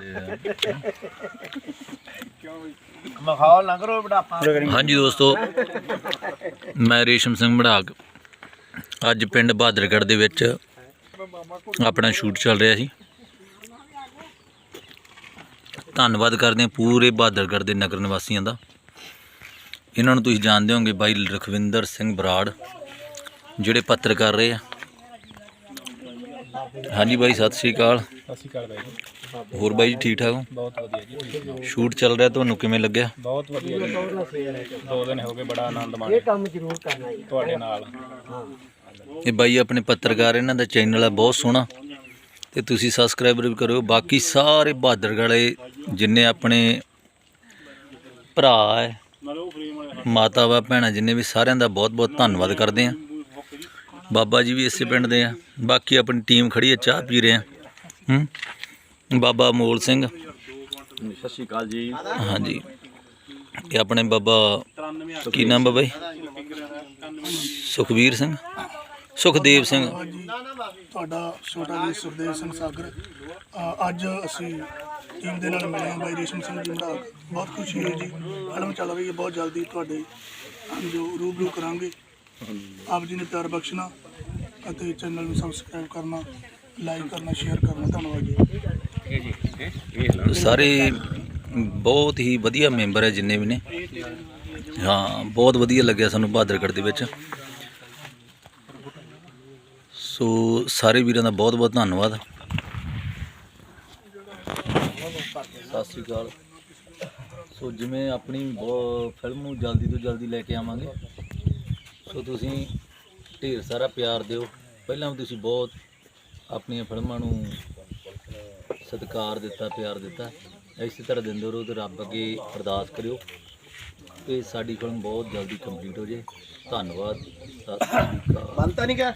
ਮਖੌਲ ਨਾ ਕਰੋ ਬੜਾਪਾ ਹਾਂਜੀ ਦੋਸਤੋ ਮੈਂ ਰੇਸ਼ਮ ਸਿੰਘ ਮੜਾਕ ਅੱਜ ਪਿੰਡ ਬਹਾਦਰਗੜ੍ਹ ਦੇ ਵਿੱਚ ਆਪਣਾ ਸ਼ੂਟ ਚੱਲ ਰਿਹਾ ਸੀ। ਧੰਨਵਾਦ ਕਰਦੇ ਹਾਂ ਪੂਰੇ ਬਹਾਦਰਗੜ੍ਹ ਦੇ ਨਗਰ ਨਿਵਾਸੀਆਂ ਦਾ। ਇਹਨਾਂ ਨੂੰ ਤੁਸੀਂ ਜਾਣਦੇ ਹੋਵੋਗੇ ਬਾਈ ਲਖਵਿੰਦਰ ਸਿੰਘ ਬਰਾੜ ਜਿਹੜੇ ਪੱਤਰਕਾਰ ਰਹੇ ਆ। ਹਾਂਜੀ ਬਾਈ ਸਤਿ ਸ਼੍ਰੀ ਅਕਾਲ। ਅਸੀਂ ਕਰਦੇ ਜੀ। ਹੋਰ ਬਾਈ ਜੀ ਠੀਕ ਠਾਕ ਹੋ? ਬਹੁਤ ਵਧੀਆ ਜੀ। ਸ਼ੂਟ ਚੱਲ ਰਿਹਾ ਤੁਹਾਨੂੰ ਕਿਵੇਂ ਲੱਗਿਆ? ਬਹੁਤ ਵਧੀਆ ਜੀ। ਦੋ ਦਿਨ ਹੋ ਗਏ ਬੜਾ ਆਨੰਦ ਮਾਣਿਆ। ਕੰਮ ਜ਼ਰੂਰ ਕਰਨਾ ਜੀ। ਤੁਹਾਡੇ ਨਾਲ। ਇਹ ਬਾਈ ਆਪਣੇ ਪੱਤਰਕਾਰ ਇਹਨਾਂ ਦਾ ਚੈਨਲ ਹੈ ਬਹੁਤ ਸੋਹਣਾ। ਤੇ ਤੁਸੀਂ ਸਬਸਕ੍ਰਾਈਬਰ ਵੀ ਕਰਿਓ। ਬਾਕੀ ਸਾਰੇ ਬਹਾਦਰਗੜ੍ਹ ਵਾਲੇ ਜਿੰਨੇ ਆਪਣੇ ਭਰਾ ਹੈ ਮਾਤਾ ਵਾ ਭੈਣਾਂ ਜਿੰਨੇ ਵੀ ਸਾਰਿਆਂ ਦਾ ਬਹੁਤ ਬਹੁਤ ਧੰਨਵਾਦ ਕਰਦੇ ਆ ਬਾਬਾ ਜੀ ਵੀ ਇਸੇ ਪਿੰਡ ਦੇ ਆ। ਬਾਕੀ ਆਪਣੀ ਟੀਮ ਖੜੀ ਹੈ ਚਾਹ ਪੀ ਰਹੇ ਆ ਹੂੰ। ਬਾਬਾ ਮੋਲ ਸਿੰਘ। ਸਤਿ ਸ਼੍ਰੀ ਅਕਾਲ ਜੀ। ਹਾਂਜੀ। ਇਹ ਆਪਣੇ ਬਾਬਾ ਕੀ ਨਾਮ ਬਾਬਾ ਜੀ? ਸੁਖਵੀਰ ਸਿੰਘ। ਸੁਖਦੇਵ ਸਿੰਘ। ਤੁਹਾਡਾ ਛੋਟਾ ਵੀਰ ਸੁਖਦੇਵ ਸਿੰਘ ਸਾਗਰ। ਅੱਜ ਅਸੀਂ ਟੀਮ ਦੇ ਨਾਲ ਮਿਲੇ ਹਾਂ ਬਾਈ ਰੇਸ਼ਮ ਸਿੰਘ ਜੀ ਮੜਾ ਬਹੁਤ ਖੁਸ਼ੀ ਹੋਈ ਜੀ। ਫਿਲਮ ਚੱਲ ਰਹੀ ਹੈ ਬਹੁਤ ਜਲਦੀ। ਤੁਹਾਡੇ ਜੋ ਰੂਬਰੂ ਕਰਾਂਗੇ। ਆਪ ਜੀ ਨੇ ਪਿਆਰ ਬਖਸ਼ਣਾ ਅਤੇ ਚੈਨਲ ਨੂੰ ਸਬਸਕ੍ਰਾਈਬ ਕਰਨਾ। ਲਾਈਕ ਕਰਨਾ, ਸ਼ੇਅਰ ਕਰਨਾ, ਧੰਨਵਾਦ ਜੀ। ਸਾਰੇ ਬਹੁਤ ਹੀ ਵਧੀਆ ਮੈਂਬਰ ਹੈ ਜਿੰਨੇ ਵੀ ਨੇ। ਹਾਂ, ਬਹੁਤ ਵਧੀਆ ਲੱਗਿਆ ਸਾਨੂੰ ਬਹਾਦਰਗੜ੍ਹ ਦੇ ਵਿੱਚ। ਸੋ ਸਾਰੇ ਵੀਰਾਂ ਦਾ ਬਹੁਤ ਬਹੁਤ ਧੰਨਵਾਦ। ਸਤਿ ਸ੍ਰੀ ਅਕਾਲ। ਸੋ ਜਿਵੇਂ ਆਪਣੀ ਬਹੁ- ਫਿਲਮ ਨੂੰ ਜਲਦੀ ਤੋਂ ਜਲਦੀ ਲੈ ਕੇ ਆਵਾਂਗੇ। ਸੋ ਤੁਸੀਂ ਢੇਰ ਸਾਰਾ ਪਿਆਰ ਦਿਓ। ਪਹਿਲਾਂ ਵੀ ਤੁਸੀਂ ਬਹੁਤ ਆਪਣੀਆਂ ਫਿਲਮਾਂ ਨੂੰ ਸਤਿਕਾਰ ਦਿੱਤਾ, ਪਿਆਰ ਦਿੱਤਾ। ਇਸੇ ਤਰ੍ਹਾਂ ਦਿੰਦੇ ਰਹੋ ਤੇ ਰੱਬ ਅੱਗੇ ਅਰਦਾਸ ਕਰਿਓ ਕਿ ਸਾਡੀ ਫਿਲਮ ਬਹੁਤ ਜਲਦੀ ਕੰਪਲੀਟ ਹੋ ਜੇ ਧੰਨਵਾਦ, ਸਤਿ ਸ੍ਰੀ ਅਕਾਲ। ਬੰਤਾ ਨਹੀਂ ਗਿਆ